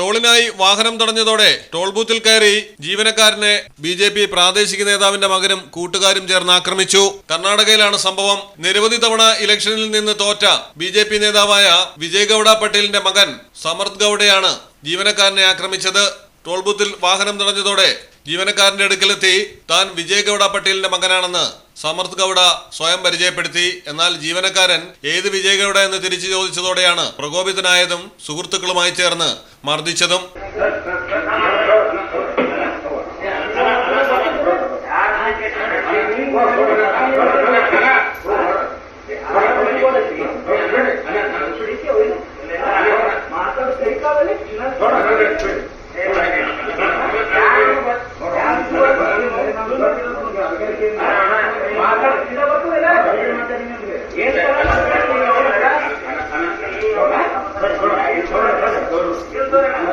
ടോളിനായി വാഹനം തടഞ്ഞതോടെ ടോൾ ബൂത്തിൽ കയറി ജീവനക്കാരനെ ബി ജെ പി പ്രാദേശിക നേതാവിന്റെ മകനും കൂട്ടുകാരും ചേർന്ന് ആക്രമിച്ചു. കർണാടകയിലാണ് സംഭവം. നിരവധി തവണ ഇലക്ഷനിൽ നിന്ന് തോറ്റ ബി ജെ പി നേതാവായ വിജയ് ഗൌഡ പട്ടേലിന്റെ മകൻ സമർത് ഗൌഡയാണ് ജീവനക്കാരനെ ആക്രമിച്ചത്. ടോൾ ബൂത്തിൽ വാഹനം തടഞ്ഞതോടെ ജീവനക്കാരന്റെ അടുക്കലെത്തി താൻ വിജയ് ഗൌഡ പട്ടേലിന്റെ മകനാണെന്ന് സമർത്ഥ് ഗൌഡ സ്വയം പരിചയപ്പെടുത്തി. എന്നാൽ ജീവനക്കാരൻ ഏത് വിജയ് ഗൌഡ എന്ന് തിരിച്ചു ചോദിച്ചതോടെയാണ് പ്രകോപിതനായതും സുഹൃത്തുക്കളുമായി ചേർന്ന് മർദ്ദിച്ചതും. ভিতরে আল্লাহ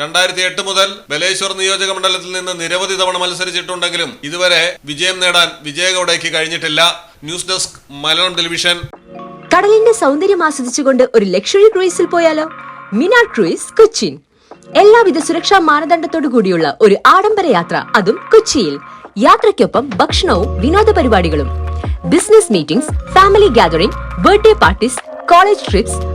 രണ്ടായിരത്തി എട്ട് മുതൽ ബലേശ്വർ നിയോജക മണ്ഡലത്തിൽ നിന്ന് നിരവധി തവണ മത്സരിച്ചിട്ടുണ്ടെങ്കിലും ഇതുവരെ വിജയം നേടാൻ വിജയഗൌഡയ്ക്ക് കഴിഞ്ഞിട്ടില്ല. News desk Malayalam television. കടലിന്റെ സൗന്ദര്യം ആസ്വദിച്ചുകൊണ്ട് ഒരു ലക്ഷറി ക്രൂയിസിൽ പോയാലോ? മിനാർ ക്രൂയിസ് കൊച്ചിൻ. എല്ലാവിധ സുരക്ഷാ മാനദണ്ഡത്തോടു കൂടിയുള്ള ഒരു ആഡംബര യാത്ര അതും കൊച്ചിയിൽ. യാത്രയ്ക്കൊപ്പം ഭക്ഷണവും വിനോദ പരിപാടികളും. Business meetings family gathering birthday parties college trips